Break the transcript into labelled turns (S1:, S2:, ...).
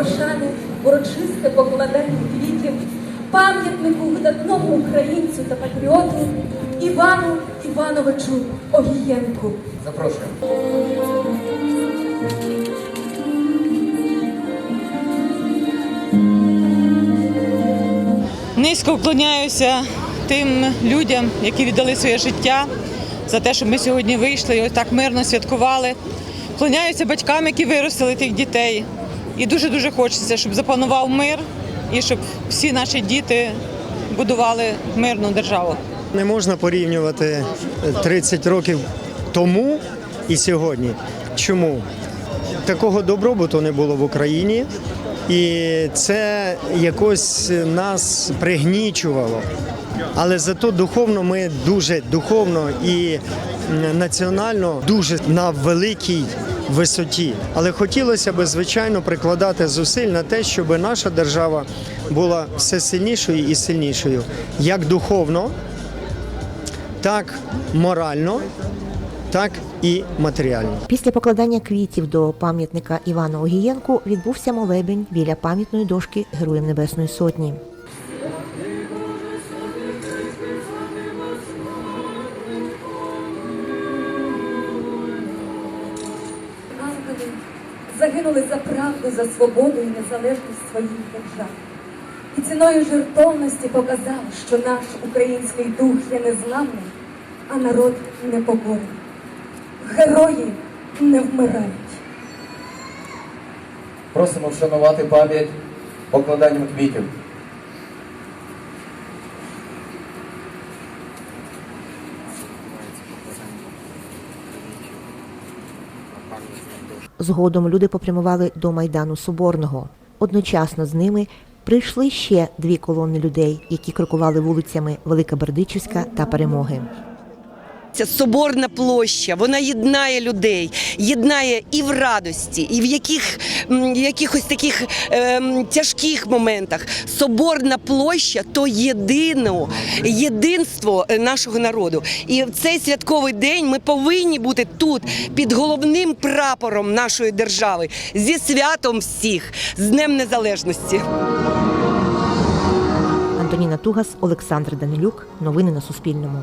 S1: пошани, урочисте покладання квітів, пам'ятнику видатному українцю та патріоту Івану Івановичу Огієнку.
S2: Запрошуємо.
S3: Низько вклоняюся тим людям, які віддали своє життя за те, щоб ми сьогодні вийшли і ось так мирно святкували. Вклоняюся батькам, які виростили тих дітей. І дуже-дуже хочеться, щоб запанував мир і щоб всі наші діти будували мирну державу.
S4: Не можна порівнювати 30 років тому і сьогодні. Чому? Такого добробуту не було в Україні, і це якось нас пригнічувало. Але зато духовно ми дуже духовно і національно дуже на великій висоті. Але хотілося б, звичайно, прикладати зусиль на те, щоб наша держава була все сильнішою і сильнішою, як духовно, так морально, так і матеріально.
S5: Після покладання квітів до пам'ятника Івану Огієнку відбувся молебень біля пам'ятної дошки Героям Небесної Сотні.
S1: Загинули за правду, за свободу і незалежність своїх держав. І ціною жертовності показав, що наш український дух є незламним, а народ непокорений. Герої не вмирають.
S2: Просимо вшанувати пам'ять покладанням квітів.
S5: Згодом люди попрямували до Майдану Соборного. Одночасно з ними прийшли ще дві колони людей, які крокували вулицями Велика Бердичівська та Перемоги.
S6: Ця соборна площа, вона єднає людей, єднає і в радості, і в яких, якихось таких ем, тяжких моментах. Соборна площа то єдино, єдинство е, нашого народу. І в цей святковий день ми повинні бути тут під головним прапором нашої держави зі святом всіх, з Днем Незалежності.
S5: Антоніна Тугас, Олександр Данилюк. Новини на Суспільному.